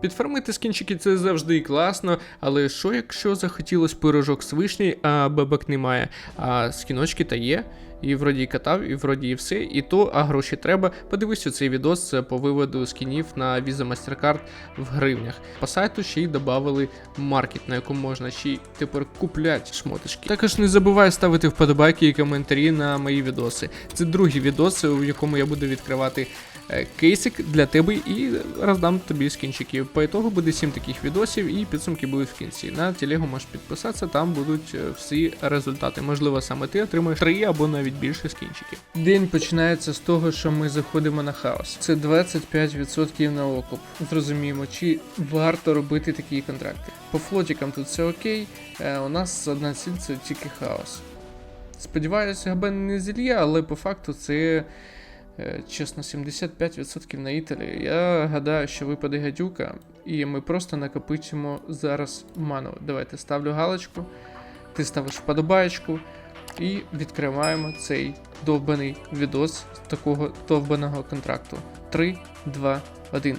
Підфармити скінчики це завжди класно, але що якщо захотілось пирожок з вишні, а бабок немає, а скіночки та є? І вроді і катав, і вроді і все, і то, а гроші треба. Подивись у цей відос по виводу скінів на Visa MasterCard в гривнях. По сайту ще й додали маркет, на якому можна ще й тепер купляти шмоточки. Також не забувай ставити вподобайки і коментарі на мої відоси. Це другий відос, у якому я буду відкривати е, кейсик для тебе і роздам тобі скінчики. По ітогу буде 7 таких відосів і підсумки будуть в кінці. На телегу можеш підписатися, там будуть е, всі результати. Можливо, саме ти отримаєш 3 або навіть більше скінчиків. День починається з того, що ми заходимо на хаос. Це 25% на окуп. Зрозуміємо, чи варто робити такі контракти. По флотікам тут все окей. Е, у нас одна ціль це тільки хаос. Сподіваюся, Габен не зільє, але по факту це. Е, Чесно, 75% на Італі. Я гадаю, що випаде гадюка, і ми просто накопичимо зараз ману. Давайте ставлю галочку, ти ставиш вподобаєчку і відкриваємо цей довбаний відос з такого довбаного контракту. 3, 2, 1.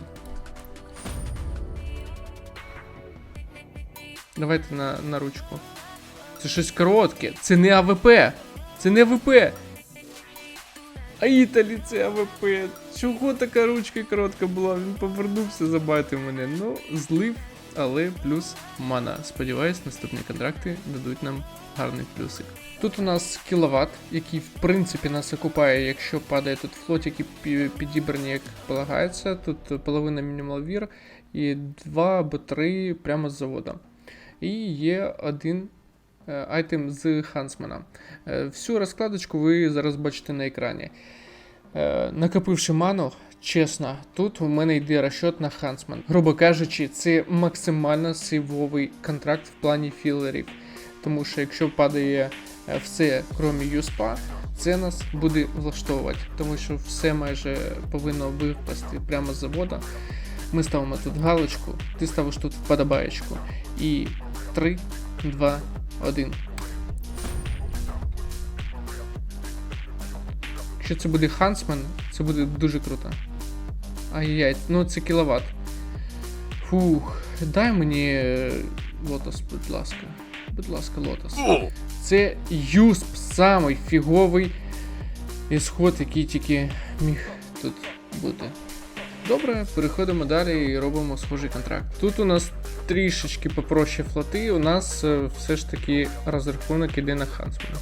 Давайте на, на ручку. Це щось коротке. Це не АВП. Це не АВП. А Італі це АВП. Чого така ручка коротка була? Він повернувся, забайтив мене. Ну, злив, але плюс мана. Сподіваюсь, наступні контракти дадуть нам гарний плюсик. Тут у нас кіловат, який в принципі нас окупає, якщо падає тут флотики пі- підібрані, як полагається. Тут половина мінімалвір і два або три прямо з завода. І є один айтем з Хансмана. Е, Всю розкладочку ви зараз бачите на екрані. Е, Накопивши ману, чесно, тут у мене йде розчет на Хансман. Грубо кажучи, це максимально сейвовий контракт в плані філерів. Тому що якщо падає е, все, крім юспа, це нас буде влаштовувати, тому що все майже повинно випасти прямо з завода. Ми ставимо тут галочку, ти ставиш тут вподобаєчку. І 3, 2, 1. Якщо це буде Хансмен, це буде дуже круто. Ай-яй, ну це кіловат. Фух, дай мені е, лотос, будь ласка. Будь ласка, лотос. Це юсп, самий фіговий ісход, який тільки міг тут бути. Добре, переходимо далі і робимо схожий контракт. Тут у нас трішечки попроще флоти, у нас е, все ж таки розрахунок іде на Хансмана.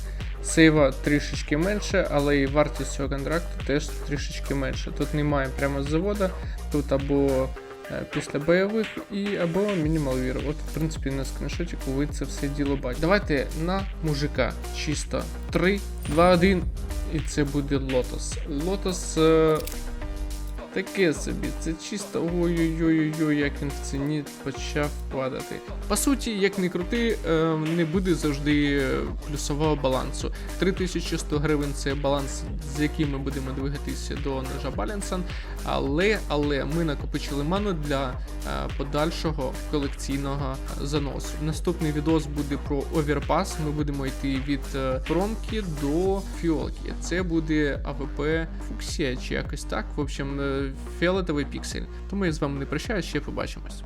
Сейва трішечки менше, але і вартість цього контракту теж трішечки менше. Тут немає прямо з завода, тут або е, після бойових і або мінімалвір. От, в принципі, на скріншотику ви це все діло бачите. Давайте на мужика. Чисто 3, 2, 1. І це буде лотос. Лотос. Е, Таке собі, це чисто ой-ой-ой, як він в ціні почав падати. По суті, як не крути, е, не буде завжди е, плюсового балансу. 3100 гривень це баланс, з яким ми будемо двигатися до ножа Баленсан. Але, але ми накопичили ману для е, подальшого колекційного заносу. Наступний відос буде про оверпас. Ми будемо йти від е, промки до фіолки. Це буде АВП Фуксія чи якось так. В общем, е, фіолетовий піксель. Тому я з вами не прощаюсь, ще побачимось.